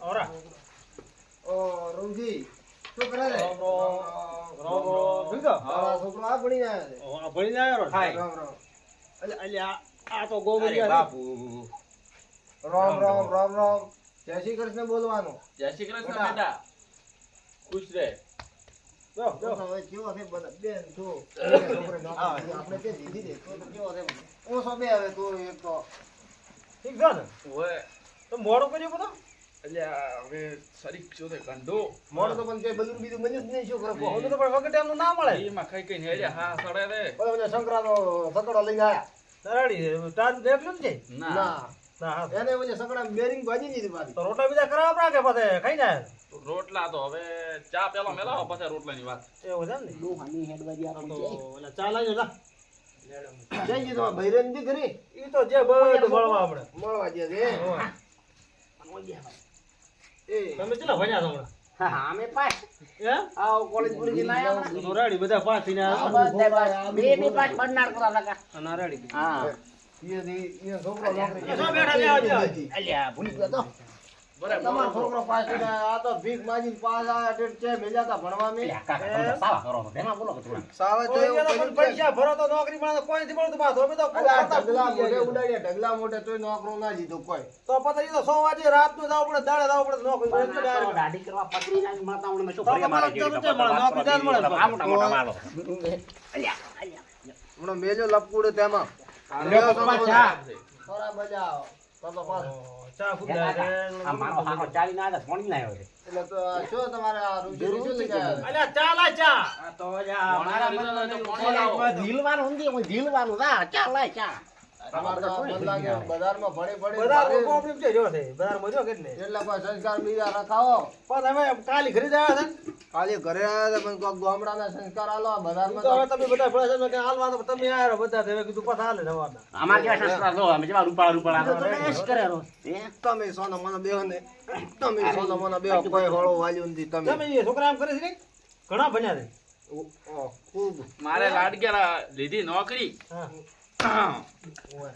ઓરા ઓ રૂમજી શું કરે છે રામ રામ. રામ રામ. શું છોકરો આ ભણીને આવ્યો છે ઓ, આ આવ્યો હાય. રામ રામ એટલે એટલે આ આ તો ગોબર બાપુ રામ રામ રામ રામ જય શ્રી કૃષ્ણ બોલવાનું જય શ્રી કૃષ્ણ બેટા. ખુશ રહે આપણે તે દીધી દે તો કેવો છે ઓછો બે હવે તું એક તો ઠીક છે ને? ઓય. તો મોડું કર્યું બધું? એટલે હવે તે કંડો મોડું તો પણ કઈ બધું બીજું જ નહીં શું કરે? હવે તો પણ વખતે એમનું ના મળે. એમાં કઈ કઈ હા સડે રે. ઓલો મને સંકરાનો સકડો લઈને આયા. તરાડી તાર દેખલું છે ના ના. ના. એને ઓલે સકડા બેરિંગ ભાજી દીધી પાછી. તો રોટલા બીજા કરાવવા પડે કે પછી ખાઈ જાય? રોટલા તો હવે ચા પેલો મેલાવો પછી રોટલાની વાત. એવું છે ને? આવી જા. જઈ ગઈ તમારા ભૈરન દીકરી ઈ તો જે બધું મળવા આપણે મળવા દે છે તમે ચેલા ભણ્યા છો હમણાં અમે પાસ આવ કોલેજ પૂરી થી લાયા તો બધા પાંચ થઈને આ બે બે પાસ બનનાર કરા લગા અને હા ઈ દી- છોકરો નોકરી એ બેઠા અલ્યા ભૂલી ગયો તો તમારો છોકરો પાસ આ તો ભીખ માજી પાસ આ છે મેલ્યા તા ભણવા મેં સાવા કરો તો તેમાં બોલો કે થોડા સાવે તો એવું પણ પૈસા ભરો તો નોકરી મળે તો કોઈ નથી મળતું પાછું અમે તો ઢગલા મોઢે ઉડાડ્યા, ઢગલા મોઢે તોય નોકરો ના જીતો કોઈ. તો પછી તો સો વાગે રાતનું જાવ પડે દાડે જાવ પડે નોકરી direct. કરવા પતરી ના માતા મને શું તો ફરિયા મારે તમારે નોકરી જ મળે. આ મોટા મોટા માલો અલ્યા અલ્યા ઉણ મેલ્યો લપકુડે તેમાં. લ્યો પપ્પા ચા. થોડા આવે તો તો પાસ. ચા. બજારમાં ભણી ભણી બધા છે? જો છે બજારમાં જો કેટલે એટલે કોઈ સંસ્કાર બીજા રખાવો પણ અમે કાલી ખરીદ આવ્યા છે ને? ઘરે આવ્યા હતા પણ કોઈક ગામડાના સંસ્કાર આલો બજારમાં તો હવે તમે બધા ભેળા છે કે હાલવા તો તમે આવ્યા બધા તો કીધું પાછા હાલે નવાના અમાર જેવા શાસ્ત્ર લો અમે જેવા રૂપાળા રૂપાળા એશ કરે રો તમે સોનો મને બેહો ને તમે સોનો મને બેહો કોઈ હોળો વાલ્યું નથી તમે. તમે છોકરા આમ કરે છે ઘણા ભણ્યા છે. ખૂબ. મારે લાડગ્યા લીધી નોકરી. હા ઓય.